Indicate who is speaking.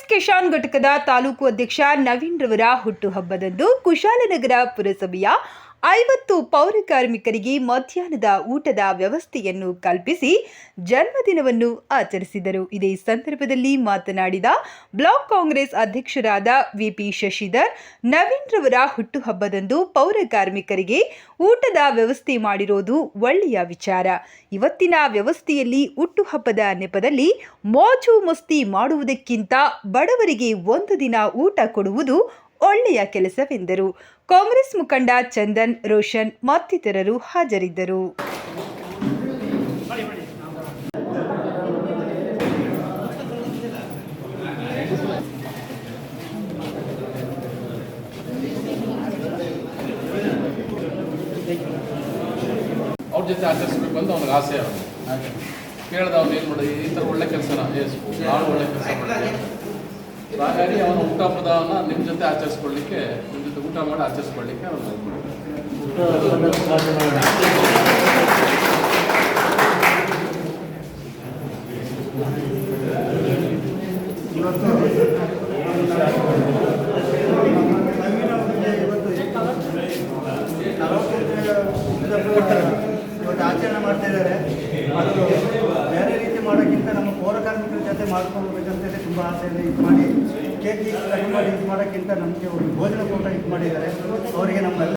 Speaker 1: ಕಾಂಗ್ರೆಸ್ ಕಿಶಾನ್ ಘಟಕದ ತಾಲೂಕು ಅಧ್ಯಕ್ಷ ನವೀನ್ ರವರ ಹುಟ್ಟುಹಬ್ಬದಂದು ಕುಶಾಲನಗರ ಪುರಸಭೆಯ ಐವತ್ತು ಪೌರ ಕಾರ್ಮಿಕರಿಗೆ ಮಧ್ಯಾಹ್ನದ ಊಟದ ವ್ಯವಸ್ಥೆಯನ್ನು ಕಲ್ಪಿಸಿ ಜನ್ಮದಿನವನ್ನು ಆಚರಿಸಿದರು. ಇದೇ ಸಂದರ್ಭದಲ್ಲಿ ಮಾತನಾಡಿದ ಬ್ಲಾಕ್ ಕಾಂಗ್ರೆಸ್ ಅಧ್ಯಕ್ಷರಾದ ವಿಪಿ ಶಶಿಧರ್, ನವೀನ್ ರವರ ಹುಟ್ಟುಹಬ್ಬದಂದು ಪೌರ ಕಾರ್ಮಿಕರಿಗೆ ಊಟದ ವ್ಯವಸ್ಥೆ ಮಾಡಿರೋದು ಒಳ್ಳೆಯ ವಿಚಾರ. ಇವತ್ತಿನ ವ್ಯವಸ್ಥೆಯಲ್ಲಿ ಹುಟ್ಟುಹಬ್ಬದ ನೆಪದಲ್ಲಿ ಮೋಜು ಮಸ್ತಿ ಮಾಡುವುದಕ್ಕಿಂತ ಬಡವರಿಗೆ ಒಂದು ದಿನ ಊಟ ಕೊಡುವುದು ಒಳ್ಳೆಯ ಕೆಲಸವೆಂದರು. ಕಾಂಗ್ರೆಸ್ ಮುಖಂಡ ಚಂದನ್ ರೋಷನ್ ಮತ್ತಿತರರು ಹಾಜರಿದ್ದರು.
Speaker 2: ಅವ್ರ ಜೊತೆ ಆಚರಿಸ್ಬೇಕು ಅಂತ ಅವ್ನಿಗೆ ಆಸೆ ಅವನು ಕೇಳ್ದ ಅವ್ನು ಏನು ಮಾಡಿ ಈ ಥರ ಒಳ್ಳೆ ಕೆಲಸನ ನಾನು ಒಳ್ಳೆ ಕೆಲಸ ಮಾಡಿದೆ ಹಾಗಾಗಿ ಅವನ ಊಟಪದವನ್ನು ನಿಮ್ಮ ಜೊತೆ ಆಚರಿಸ್ಕೊಳ್ಳಿಕ್ಕೆ ನಿಮ್ಮ ಜೊತೆ ಊಟ ಮಾಡಿ ಆಚರಿಸ್ಕೊಳ್ಳಿಕ್ಕೆ ಅವನು
Speaker 3: ಇವತ್ತು ಆಚರಣೆ ಮಾಡ್ತಾ ಇದ್ದಾರೆ ಬೇರೆ ರೀತಿ ಮಾಡೋಕ್ಕಿಂತ ನಮ್ಮ ಮಾಡ್ಕೊಳ್ಬೇಕಂತ ತುಂಬ ಆಸೆ ಇದೆ ಮಾಡಿ ಕೇಕ್ ಇದು ಮಾಡಿ, ಇದು ಮಾಡೋಕ್ಕಿಂತ ನಮಗೆ ಒಂದು ಭೋಜನ ಕೂಟ ಇದು ಮಾಡಿದ್ದಾರೆ. ಅವರಿಗೆ ನಮ್ಮ